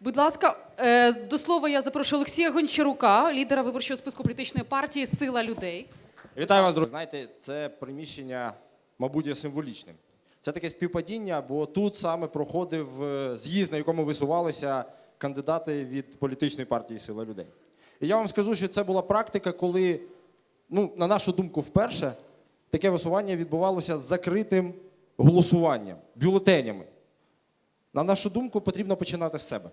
Будь ласка, е, до слова я запрошую Олексія Гончарука, лідера виборчого списку політичної партії Сила людей. Вітаю вас, друзі. Знаєте, це приміщення, мабуть, є символічним. Це таке співпадіння, бо тут саме проходив е, з'їзд, на якому висувалися кандидати від політичної партії Сила людей. І я вам скажу, що це була практика, коли, ну, на нашу думку, вперше таке висування відбувалося з закритим голосуванням, бюлетенями. На нашу думку, потрібно починати з себе.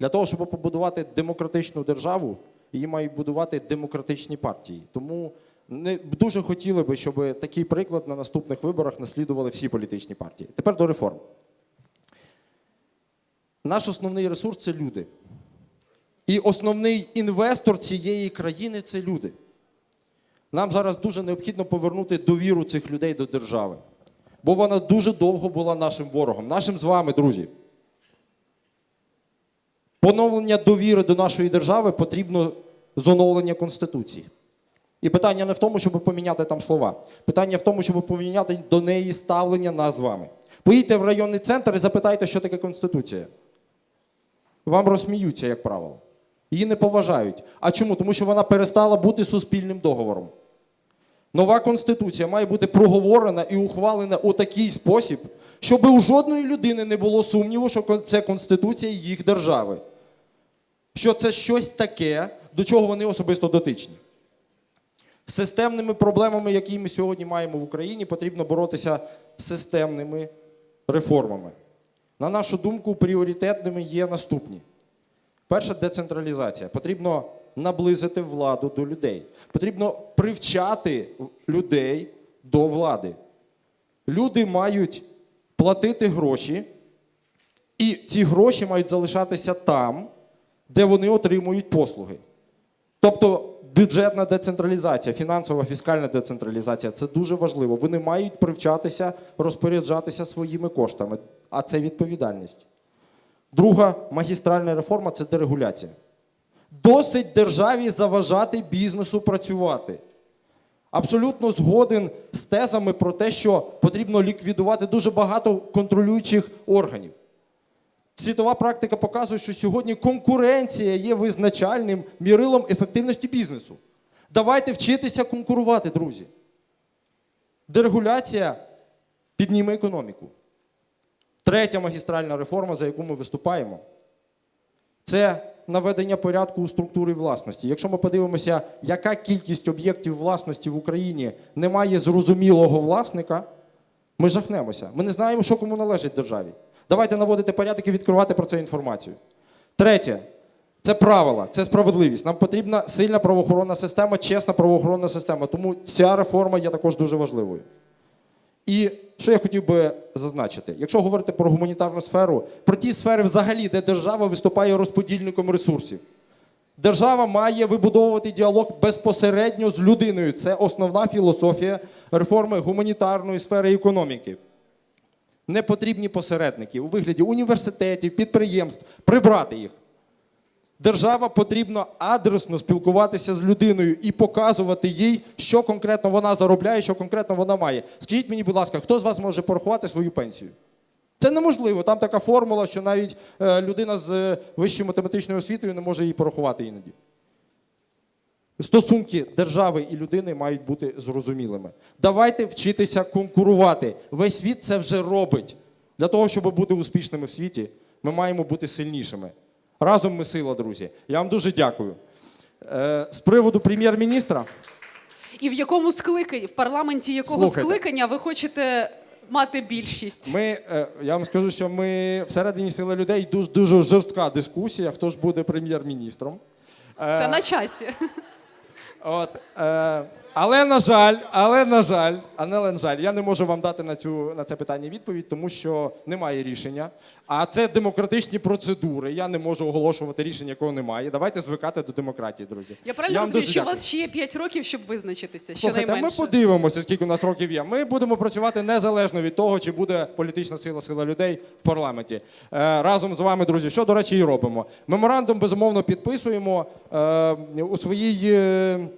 Для того, щоб побудувати демократичну державу, її мають будувати демократичні партії. Тому не дуже хотіли би, щоб такий приклад на наступних виборах наслідували всі політичні партії. Тепер до реформ. Наш основний ресурс це люди. І основний інвестор цієї країни це люди. Нам зараз дуже необхідно повернути довіру цих людей до держави. Бо вона дуже довго була нашим ворогом, нашим з вами, друзі. Поновлення довіри до нашої держави потрібно з оновлення Конституції. І питання не в тому, щоб поміняти там слова. Питання в тому, щоб поміняти до неї ставлення нас з вами. Поїдьте в районний центр і запитайте, що таке Конституція. Вам розсміються, як правило. Її не поважають. А чому? Тому що вона перестала бути суспільним договором. Нова конституція має бути проговорена і ухвалена у такий спосіб, щоб у жодної людини не було сумніву, що це конституція їх держави. Що це щось таке, до чого вони особисто дотичні. З системними проблемами, які ми сьогодні маємо в Україні, потрібно боротися системними реформами. На нашу думку, пріоритетними є наступні. Перша децентралізація. Потрібно наблизити владу до людей. Потрібно привчати людей до влади. Люди мають платити гроші, і ці гроші мають залишатися там, де вони отримують послуги. Тобто бюджетна децентралізація, фінансова фіскальна децентралізація це дуже важливо. Вони мають привчатися розпоряджатися своїми коштами, а це відповідальність. Друга магістральна реформа це дерегуляція. Досить державі заважати бізнесу працювати. Абсолютно згоден з тезами про те, що потрібно ліквідувати дуже багато контролюючих органів. Світова практика показує, що сьогодні конкуренція є визначальним мірилом ефективності бізнесу. Давайте вчитися конкурувати, друзі. Дерегуляція підніме економіку. Третя магістральна реформа, за яку ми виступаємо, це наведення порядку у структурі власності. Якщо ми подивимося, яка кількість об'єктів власності в Україні не має зрозумілого власника, ми жахнемося. Ми не знаємо, що кому належить державі. Давайте наводити порядок і відкривати про це інформацію. Третє це правила, це справедливість. Нам потрібна сильна правоохоронна система, чесна правоохоронна система. Тому ця реформа є також дуже важливою. І що я хотів би зазначити, якщо говорити про гуманітарну сферу, про ті сфери взагалі, де держава виступає розподільником ресурсів. Держава має вибудовувати діалог безпосередньо з людиною. Це основна філософія реформи гуманітарної сфери економіки. Не потрібні посередники у вигляді університетів, підприємств, прибрати їх. Держава потрібно адресно спілкуватися з людиною і показувати їй, що конкретно вона заробляє, що конкретно вона має. Скажіть мені, будь ласка, хто з вас може порахувати свою пенсію? Це неможливо. Там така формула, що навіть е, людина з е, вищою математичною освітою не може її порахувати іноді. Стосунки держави і людини мають бути зрозумілими. Давайте вчитися конкурувати. Весь світ це вже робить. Для того, щоб бути успішними в світі, ми маємо бути сильнішими. Разом ми сила, друзі. Я вам дуже дякую. Е, з приводу прем'єр-міністра. І в якому скликанні, в парламенті якого Слухайте. скликання ви хочете мати більшість? Ми, е, я вам скажу, що ми всередині сили людей дуже, дуже жорстка дискусія, хто ж буде прем'єр-міністром. Е, Це на часі. От, е, але на жаль, але на жаль, але на жаль, я не можу вам дати на цю на це питання відповідь, тому що немає рішення. А це демократичні процедури. Я не можу оголошувати рішення, якого немає. Давайте звикати до демократії, друзі. Я правильно вам розумію, що у дякую. вас ще є 5 років, щоб визначитися, Слухайте, ми щонайменше. подивимося, скільки у нас років є. Ми будемо працювати незалежно від того, чи буде політична сила, сила людей в парламенті. Е, разом з вами, друзі, що, до речі, і робимо. Меморандум, безумовно, підписуємо е, у своїй. е,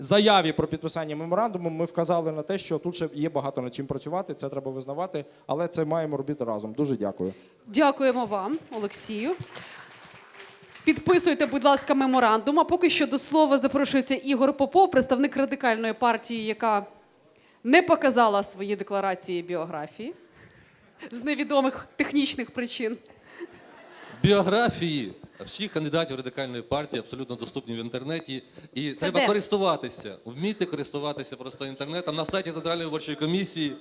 Заяві про підписання меморандуму ми вказали на те, що тут ще є багато над чим працювати, це треба визнавати, але це маємо робити разом. Дуже дякую. Дякуємо вам, Олексію. Підписуйте, будь ласка, меморандум. А поки що до слова запрошується Ігор Попов, представник радикальної партії, яка не показала свої декларації біографії з невідомих технічних причин. Біографії всіх кандидатів радикальної партії абсолютно доступні в інтернеті. І треба де? користуватися, вміти користуватися просто інтернетом. На сайті Центральної виборчої комісії